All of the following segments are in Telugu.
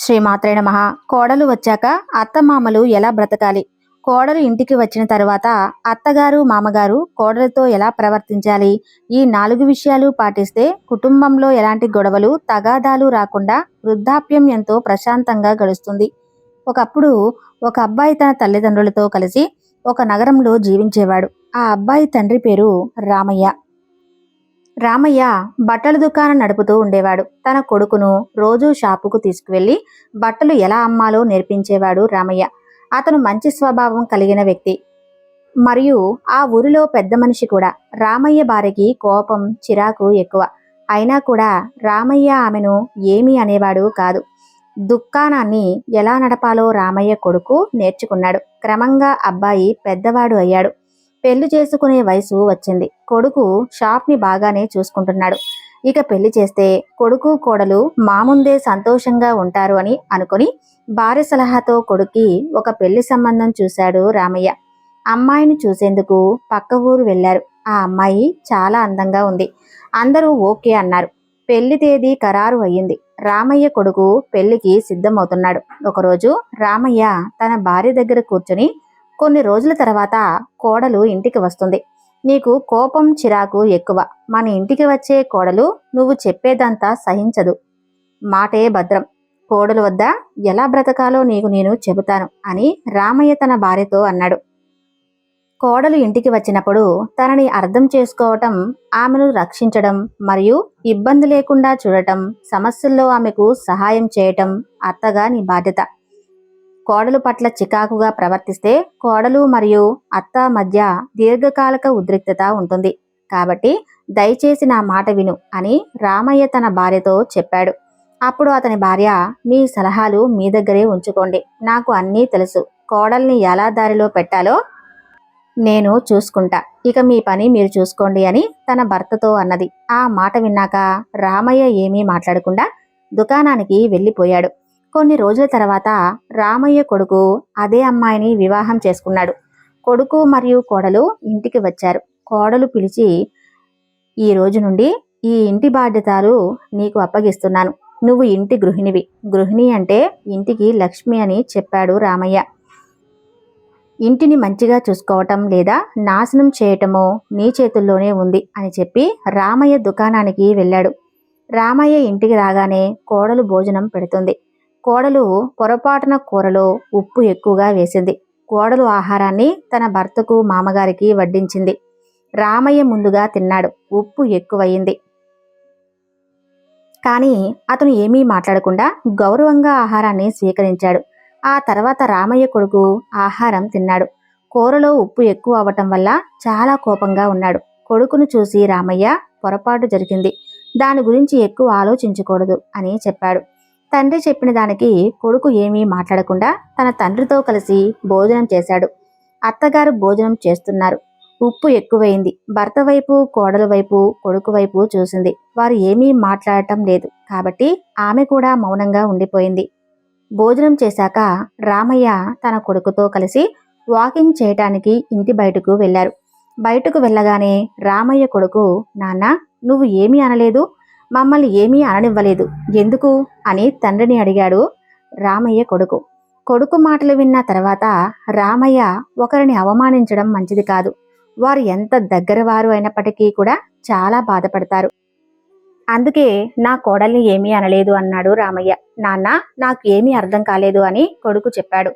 శ్రీమాత్రే నమ. కోడలు వచ్చాక అత్తమామలు ఎలా బ్రతకాలి? కోడలు ఇంటికి వచ్చిన తర్వాత అత్తగారు మామగారు కోడలతో ఎలా ప్రవర్తించాలి? ఈ నాలుగు విషయాలు పాటిస్తే కుటుంబంలో ఎలాంటి గొడవలు తగాదాలు రాకుండా వృద్ధాప్యం ఎంతో ప్రశాంతంగా గడుస్తుంది. ఒకప్పుడు ఒక అబ్బాయి తన తల్లిదండ్రులతో కలిసి ఒక నగరంలో జీవించేవాడు. ఆ అబ్బాయి తండ్రి పేరు రామయ్య. రామయ్య బట్టల దుకాణం నడుపుతూ ఉండేవాడు. తన కొడుకును రోజూ షాపుకు తీసుకువెళ్ళి బట్టలు ఎలా అమ్మాలో నేర్పించేవాడు రామయ్య. అతను మంచి స్వభావం కలిగిన వ్యక్తి. మరియు ఆ ఊరిలో పెద్ద మనిషి కూడా. రామయ్య భార్యకి కోపం చిరాకు ఎక్కువ. అయినా కూడా రామయ్య ఆమెను ఏమీ అనేవాడు కాదు. దుకాణాన్ని ఎలా నడపాలో రామయ్య కొడుకు నేర్చుకున్నాడు. క్రమంగా అబ్బాయి పెద్దవాడు అయ్యాడు. పెళ్ళి చేసుకునే వయసు వచ్చింది. కొడుకు షాప్ని బాగానే చూసుకుంటున్నాడు. ఇక పెళ్ళి చేస్తే కొడుకు కోడలు మా ముందే సంతోషంగా ఉంటారు అని అనుకుని భార్య సలహాతో కొడుక్కి ఒక పెళ్ళి సంబంధం చూశాడు రామయ్య. అమ్మాయిని చూసేందుకు పక్క ఊరు వెళ్ళారు ఆ అమ్మాయి చాలా అందంగా ఉంది. అందరూ ఓకే అన్నారు. పెళ్ళి తేదీ ఖరారు అయ్యింది. రామయ్య కొడుకు పెళ్ళికి సిద్ధమవుతున్నాడు. ఒకరోజు రామయ్య తన భార్య దగ్గర కూర్చుని కొన్ని రోజుల తర్వాత కోడలు ఇంటికి వస్తుంది. నీకు కోపం చిరాకు ఎక్కువ. మన ఇంటికి వచ్చే కోడలు నువ్వు చెప్పేదంతా సహించదు. మాటే భద్రం. కోడలు వద్ద ఎలా బ్రతకాలో నీకు నేను చెబుతాను అని రామయ్య తన భార్యతో అన్నాడు. కోడలు ఇంటికి వచ్చినప్పుడు తనని అర్థం చేసుకోవటం ఆమెను రక్షించడం మరియు ఇబ్బంది లేకుండా చూడటం సమస్యల్లో ఆమెకు సహాయం చేయటం అత్తగా నీ బాధ్యత. కోడలు పట్ల చికాకుగా ప్రవర్తిస్తే కోడలు మరియు అత్త మధ్య దీర్ఘకాలిక ఉద్రిక్తత ఉంటుంది. కాబట్టి దయచేసి నా మాట విను అని రామయ్య తన భార్యతో చెప్పాడు. అప్పుడు అతని భార్య మీ సలహాలు మీ దగ్గరే ఉంచుకోండి. నాకు అన్నీ తెలుసు. కోడల్ని ఎలా దారిలో పెట్టాలో నేను చూసుకుంటా. ఇక మీ పని మీరు చూసుకోండి అని తన భర్తతో అన్నది. ఆ మాట విన్నాక రామయ్య ఏమీ మాట్లాడకుండా దుకాణానికి వెళ్ళిపోయాడు. కొన్ని రోజుల తర్వాత రామయ్య కొడుకు అదే అమ్మాయిని వివాహం చేసుకున్నాడు. కొడుకు మరియు కోడలు ఇంటికి వచ్చారు. కోడలు పిలిచి ఈ రోజు నుండి ఈ ఇంటి బాధ్యతలు నీకు అప్పగిస్తున్నాను. నువ్వు ఇంటి గృహిణివి. గృహిణి అంటే ఇంటికి లక్ష్మి అని చెప్పాడు రామయ్య. ఇంటిని మంచిగా చూసుకోవటం లేదా నాశనం చేయటమో నీ చేతుల్లోనే ఉంది అని చెప్పి రామయ్య దుకాణానికి వెళ్ళాడు. రామయ్య ఇంటికి రాగానే కోడలు భోజనం పెడుతుంది. కోడలు పొరపాటున కూరలో ఉప్పు ఎక్కువగా వేసింది. కోడలు ఆహారాన్ని తన భర్తకు మామగారికి వడ్డించింది. రామయ్య ముందుగా తిన్నాడు. ఉప్పు ఎక్కువయింది. కానీ అతను ఏమీ మాట్లాడకుండా గౌరవంగా ఆహారాన్ని స్వీకరించాడు. ఆ తర్వాత రామయ్య కొడుకు ఆహారం తిన్నాడు. కూరలో ఉప్పు ఎక్కువ అవ్వటం వల్ల చాలా కోపంగా ఉన్నాడు. కొడుకును చూసి రామయ్య పొరపాటు జరిగింది. దాని గురించి ఎక్కువ ఆలోచించకూడదు అని చెప్పాడు. తండ్రి చెప్పిన దానికి కొడుకు ఏమీ మాట్లాడకుండా తన తండ్రితో కలిసి భోజనం చేశాడు. అత్తగారు భోజనం చేస్తున్నారు. ఉప్పు ఎక్కువైంది. భర్త వైపు కోడల వైపు కొడుకు వైపు చూసింది. వారు ఏమీ మాట్లాడటం లేదు. కాబట్టి ఆమె కూడా మౌనంగా ఉండిపోయింది. భోజనం చేశాక రామయ్య తన కొడుకుతో కలిసి వాకింగ్ చేయటానికి ఇంటి బయటకు వెళ్ళారు. బయటకు వెళ్ళగానే రామయ్య కొడుకు నాన్న నువ్వు ఏమీ అనలేదు. మమ్మల్ని ఏమీ అననివ్వలేదు. ఎందుకు? అని తండ్రిని అడిగాడు రామయ్య కొడుకు. కొడుకు మాటలు విన్న తర్వాత రామయ్య ఒకరిని అవమానించడం మంచిది కాదు. వారు ఎంత దగ్గర వారు అయినప్పటికీ కూడా చాలా బాధపడతారు. అందుకే నా కోడల్ని ఏమీ అనలేదు అన్నాడు రామయ్య. నాన్న నాకు ఏమీ అర్థం కాలేదు అని కొడుకు చెప్పాడు.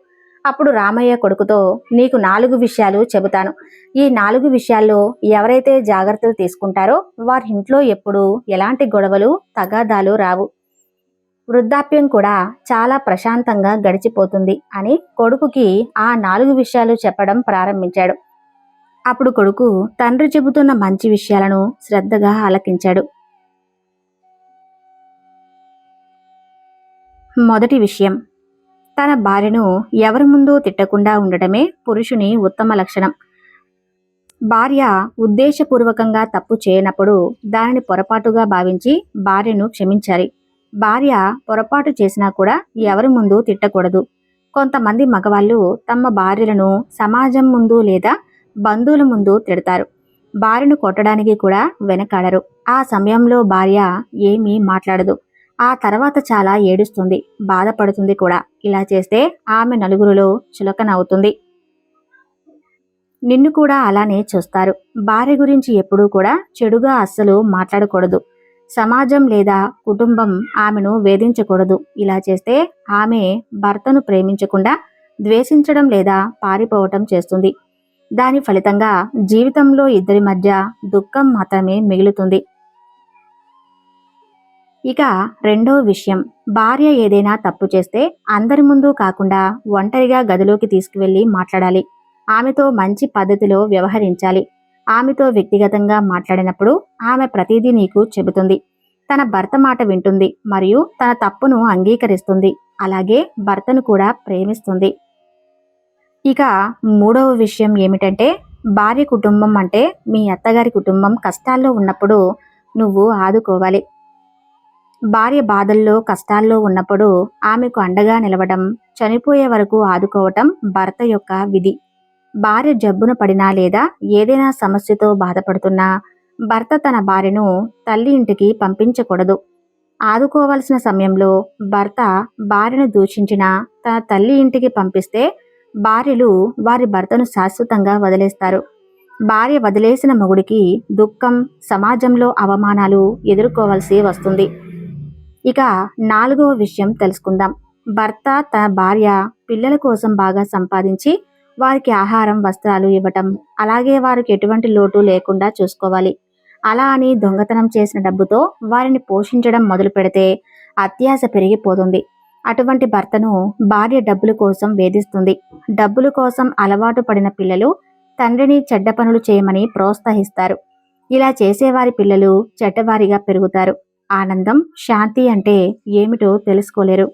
అప్పుడు రామయ్య కొడుకుతో నీకు నాలుగు విషయాలు చెబుతాను. ఈ నాలుగు విషయాల్లో ఎవరైతే జాగ్రత్తలు తీసుకుంటారో వారి ఇంట్లో ఎప్పుడు ఎలాంటి గొడవలు తగాదాలు రావు. వృద్ధాప్యం కూడా చాలా ప్రశాంతంగా గడిచిపోతుంది అని కొడుకుకి ఆ నాలుగు విషయాలు చెప్పడం ప్రారంభించాడు. అప్పుడు కొడుకు తండ్రి చెబుతున్న మంచి విషయాలను శ్రద్ధగా ఆలకించాడు. మొదటి విషయం తన భార్యను ఎవరి ముందు తిట్టకుండా ఉండటమే పురుషుని ఉత్తమ లక్షణం. భార్య ఉద్దేశపూర్వకంగా తప్పు చేయనప్పుడు దానిని పొరపాటుగా భావించి భార్యను క్షమించాలి. భార్య పొరపాటు చేసినా కూడా ఎవరి ముందు తిట్టకూడదు. కొంతమంది మగవాళ్ళు తమ భార్యలను సమాజం ముందు లేదా బంధువుల ముందు తిడతారు. భార్యను కొట్టడానికి కూడా వెనకాడరు. ఆ సమయంలో భార్య ఏమీ మాట్లాడదు. ఆ తర్వాత చాలా ఏడుస్తుంది బాధపడుతుంది కూడా. ఇలా చేస్తే ఆమె నలుగురిలో చులకనవుతుంది. నిన్ను కూడా అలానే చూస్తారు. భార్య గురించి ఎప్పుడూ కూడా చెడుగా అస్సలు మాట్లాడకూడదు. సమాజం లేదా కుటుంబం ఆమెను వేధించకూడదు. ఇలా చేస్తే ఆమె భర్తను ప్రేమించకుండా ద్వేషించడం లేదా పారిపోవటం చేస్తుంది. దాని ఫలితంగా జీవితంలో ఇద్దరి మధ్య దుఃఖం మాత్రమే మిగులుతుంది. ఇక రెండో విషయం. భార్య ఏదైనా తప్పు చేస్తే అందరి ముందు కాకుండా ఒంటరిగా గదిలోకి తీసుకువెళ్ళి మాట్లాడాలి. ఆమెతో మంచి పద్ధతిలో వ్యవహరించాలి. ఆమెతో వ్యక్తిగతంగా మాట్లాడినప్పుడు ఆమె ప్రతిదీ నీకు చెబుతుంది. తన భర్త మాట వింటుంది మరియు తన తప్పును అంగీకరిస్తుంది. అలాగే భర్తను కూడా ప్రేమిస్తుంది. ఇక మూడవ విషయం ఏమిటంటే భార్య కుటుంబం అంటే మీ అత్తగారి కుటుంబం కష్టాల్లో ఉన్నప్పుడు నువ్వు ఆదుకోవాలి. భార్య బాధల్లో కష్టాల్లో ఉన్నప్పుడు ఆమెకు అండగా నిలవడం చనిపోయే వరకు ఆదుకోవటం భర్త యొక్క విధి. భార్య జబ్బున పడినా లేదా ఏదైనా సమస్యతో బాధపడుతున్నా భర్త తన భార్యను తల్లి ఇంటికి పంపించకూడదు. ఆదుకోవాల్సిన సమయంలో భర్త భార్యను దూషించిన తన తల్లి ఇంటికి పంపిస్తే భార్యలు వారి భర్తను శాశ్వతంగా వదిలేస్తారు. భార్య వదిలేసిన మొగుడికి దుఃఖం సమాజంలో అవమానాలు ఎదుర్కోవాల్సి వస్తుంది. ఇక నాలుగవ విషయం తెలుసుకుందాం. భర్త తన భార్య పిల్లల కోసం బాగా సంపాదించి వారికి ఆహారం వస్త్రాలు ఇవ్వటం. అలాగే వారికి ఎటువంటి లోటు లేకుండా చూసుకోవాలి. అలా అని దొంగతనం చేసిన డబ్బుతో వారిని పోషించడం మొదలు పెడితే అత్యాశ పెరిగిపోతుంది. అటువంటి భర్తను భార్య డబ్బుల కోసం వేధిస్తుంది. డబ్బుల కోసం అలవాటు పడిన పిల్లలు తండ్రిని చెడ్డ పనులు చేయమని ప్రోత్సహిస్తారు. ఇలా చేసేవారి పిల్లలు చెడ్డవారిగా పెరుగుతారు. ఆనందం శాంతి అంటే ఏమిటో తెలుసుకోలేరు.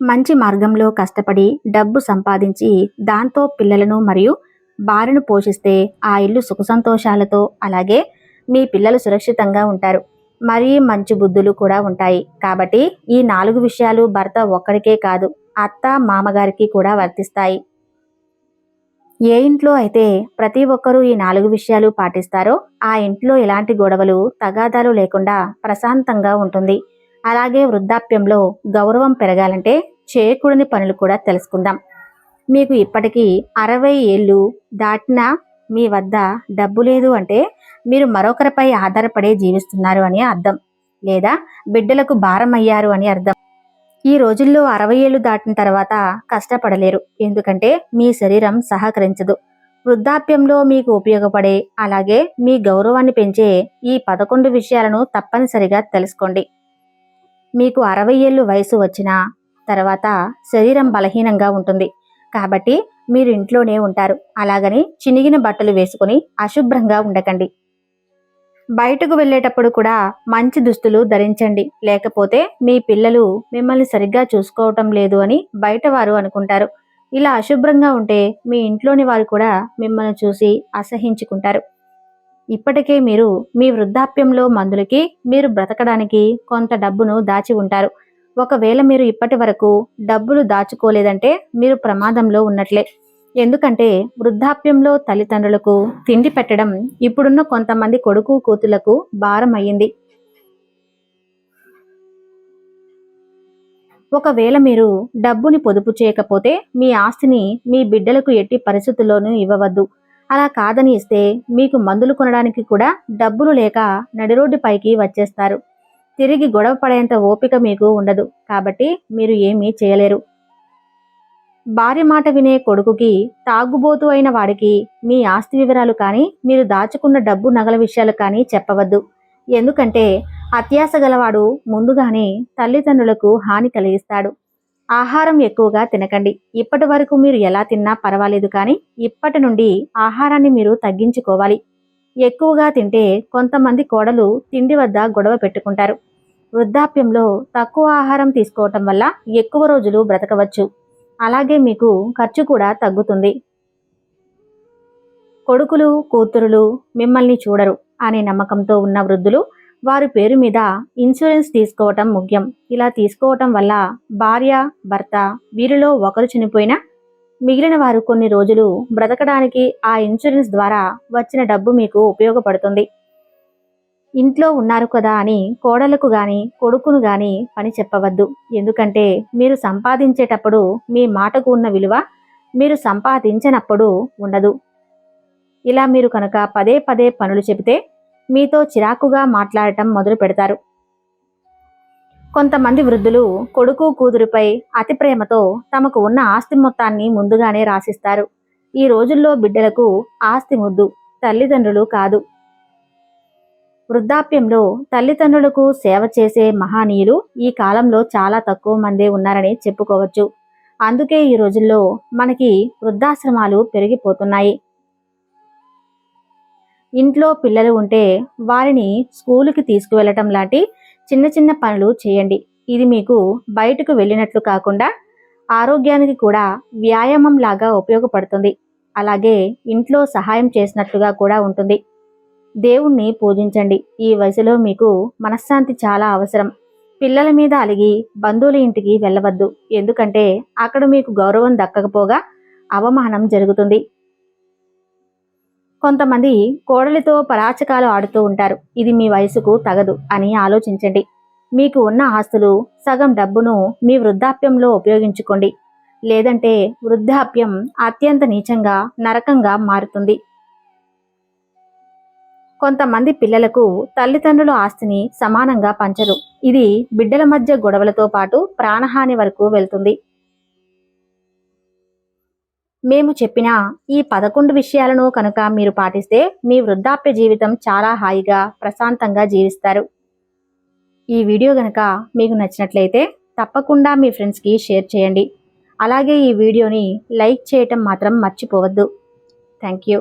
మంచి మార్గంలో కష్టపడి డబ్బు సంపాదించి దాంతో పిల్లలను మరియు భార్యను పోషిస్తే ఆ ఇల్లు సుఖసంతోషాలతో అలాగే మీ పిల్లలు సురక్షితంగా ఉంటారు. మరీ మంచి బుద్ధులు కూడా ఉంటాయి. కాబట్టి ఈ నాలుగు విషయాలు భర్త ఒక్కడికే కాదు అత్త మామగారికి కూడా వర్తిస్తాయి. ఏ ఇంట్లో అయితే ప్రతి ఒక్కరూ ఈ నాలుగు విషయాలు పాటిస్తారో ఆ ఇంట్లో ఎలాంటి గొడవలు తగాదాలు లేకుండా ప్రశాంతంగా ఉంటుంది. అలాగే వృద్ధాప్యంలో గౌరవం పెరగాలంటే చేయకూడని పనులు కూడా తెలుసుకుందాం. మీకు ఇప్పటికీ అరవై ఏళ్ళు దాటినా మీ వద్ద డబ్బు లేదు అంటే మీరు మరొకరిపై ఆధారపడే జీవిస్తున్నారు అని అర్థం. లేదా బిడ్డలకు భారం అయ్యారు అని అర్థం. ఈ రోజుల్లో అరవై ఏళ్ళు దాటిన తర్వాత కష్టపడలేరు. ఎందుకంటే మీ శరీరం సహకరించదు. వృద్ధాప్యంలో మీకు ఉపయోగపడే అలాగే మీ గౌరవాన్ని పెంచే ఈ పదకొండు విషయాలను తప్పనిసరిగా తెలుసుకోండి. మీకు అరవై ఏళ్ళు వయసు వచ్చిన తర్వాత శరీరం బలహీనంగా ఉంటుంది. కాబట్టి మీరు ఇంట్లోనే ఉంటారు. అలాగని చినిగిన బట్టలు వేసుకుని అశుభ్రంగా ఉండకండి. బయటకు వెళ్ళేటప్పుడు కూడా మంచి దుస్తులు ధరించండి. లేకపోతే మీ పిల్లలు మిమ్మల్ని సరిగ్గా చూసుకోవటం లేదు అని బయట వారు అనుకుంటారు. ఇలా అశుభ్రంగా ఉంటే మీ ఇంట్లోని వారు కూడా మిమ్మల్ని చూసి అసహించుకుంటారు. ఇప్పటికే మీరు మీ వృద్ధాప్యంలో మందులకి మీరు బ్రతకడానికి కొంత డబ్బును దాచి ఉంటారు. ఒకవేళ మీరు ఇప్పటి వరకు డబ్బులు దాచుకోలేదంటే మీరు ప్రమాదంలో ఉన్నట్లే. ఎందుకంటే వృద్ధాప్యంలో తల్లిదండ్రులకు తిండి పెట్టడం ఇప్పుడున్న కొంతమంది కొడుకు కూతులకు భారం అయ్యింది ఒకవేళ మీరు డబ్బుని పొదుపు చేయకపోతే మీ ఆస్తిని మీ బిడ్డలకు ఎట్టి పరిస్థితుల్లోనూ ఇవ్వవద్దు. అలా కాదని ఇస్తే మీకు మందులు కొనడానికి కూడా డబ్బులు లేక నడిరోడ్డుపైకి వచ్చేస్తారు. తిరిగి గొడవ పడేంత ఓపిక మీకు ఉండదు. కాబట్టి మీరు ఏమీ చేయలేరు. భార్య మాట వినే కొడుకుకి తాగుబోతు అయిన వాడికి మీ ఆస్తి వివరాలు కానీ మీరు దాచుకున్న డబ్బు నగల విషయాలు కానీ చెప్పవద్దు. ఎందుకంటే అత్యాస గలవాడు ముందుగానే తల్లిదండ్రులకు హాని కలిగిస్తాడు. ఆహారం ఎక్కువగా తినకండి. ఇప్పటి వరకు మీరు ఎలా తిన్నా పర్వాలేదు కానీ ఇప్పటి నుండి ఆహారాన్ని మీరు తగ్గించుకోవాలి. ఎక్కువగా తింటే కొంతమంది కోడలు తిండి వద్ద గొడవ పెట్టుకుంటారు. వృద్ధాప్యంలో తక్కువ ఆహారం తీసుకోవటం వల్ల ఎక్కువ రోజులు బ్రతకవచ్చు. అలాగే మీకు ఖర్చు కూడా తగ్గుతుంది. కొడుకులు కూతురులు మిమ్మల్ని చూడరు అనే నమ్మకంతో ఉన్న వృద్ధులు వారి పేరు మీద ఇన్సూరెన్స్ తీసుకోవటం ముఖ్యం. ఇలా తీసుకోవటం వల్ల భార్య భర్త వీరిలో ఒకరు చనిపోయినా మిగిలిన వారు కొన్ని రోజులు బ్రతకడానికి ఆ ఇన్సూరెన్స్ ద్వారా వచ్చిన డబ్బు మీకు ఉపయోగపడుతుంది. ఇంట్లో ఉన్నారు కదా అని కోడలకు గాని కొడుకును గాని పని చెప్పవద్దు. ఎందుకంటే మీరు సంపాదించేటప్పుడు మీ మాటకు ఉన్న విలువ మీరు సంపాదించినప్పుడు ఉండదు. ఇలా మీరు కనుక పదే పదే పనులు చెబితే మీతో చిరాకుగా మాట్లాడటం మొదలు పెడతారు. కొంతమంది వృద్ధులు కొడుకు కూతురుపై అతి ప్రేమతో తమకు ఉన్న ఆస్తి మొత్తాన్ని ముందుగానే రాసిస్తారు. ఈ రోజుల్లో బిడ్డలకు ఆస్తి ముద్దు తల్లిదండ్రులు కాదు. వృద్ధాప్యంలో తల్లిదండ్రులకు సేవ చేసే మహానీయులు ఈ కాలంలో చాలా తక్కువ మందే ఉన్నారని చెప్పుకోవచ్చు. అందుకే ఈ రోజుల్లో మనకి వృద్ధాశ్రమాలు పెరిగిపోతున్నాయి. ఇంట్లో పిల్లలు ఉంటే వారిని స్కూలుకి తీసుకువెళ్ళటం లాంటి చిన్న చిన్న పనులు చేయండి. ఇది మీకు బయటకు వెళ్ళినట్లు కాకుండా ఆరోగ్యానికి కూడా వ్యాయామం లాగా ఉపయోగపడుతుంది. అలాగే ఇంట్లో సహాయం చేసినట్లుగా కూడా ఉంటుంది. దేవుణ్ణి పూజించండి. ఈ వయసులో మీకు మనశ్శాంతి చాలా అవసరం. పిల్లల మీద అలిగి బంధువుల ఇంటికి వెళ్ళవద్దు. ఎందుకంటే అక్కడ మీకు గౌరవం దక్కకపోగా అవమానం జరుగుతుంది. కొంతమంది కోడలితో పరాచకాలు ఆడుతూ ఉంటారు. ఇది మీ వయసుకు తగదు అని ఆలోచించండి. మీకు ఉన్న ఆస్తులు సగం డబ్బును మీ వృద్ధాప్యంలో ఉపయోగించుకోండి. లేదంటే వృద్ధాప్యం అత్యంత నీచంగా నరకంగా మారుతుంది. కొంతమంది పిల్లలకు తల్లిదండ్రుల ఆస్తిని సమానంగా పంచరు. ఇది బిడ్డల మధ్య గొడవలతో పాటు ప్రాణహాని వరకు వెళ్తుంది. మేము చెప్పిన ఈ పదకొండు విషయాలను కనుక మీరు పాటిస్తే మీ వృద్ధాప్య జీవితం చాలా హాయిగా ప్రశాంతంగా జీవిస్తారు. ఈ వీడియో గనక మీకు నచ్చినట్లయితే తప్పకుండా మీ ఫ్రెండ్స్కి షేర్ చేయండి. అలాగే ఈ వీడియోని లైక్ చేయటం మాత్రం మర్చిపోవద్దు. Thank you.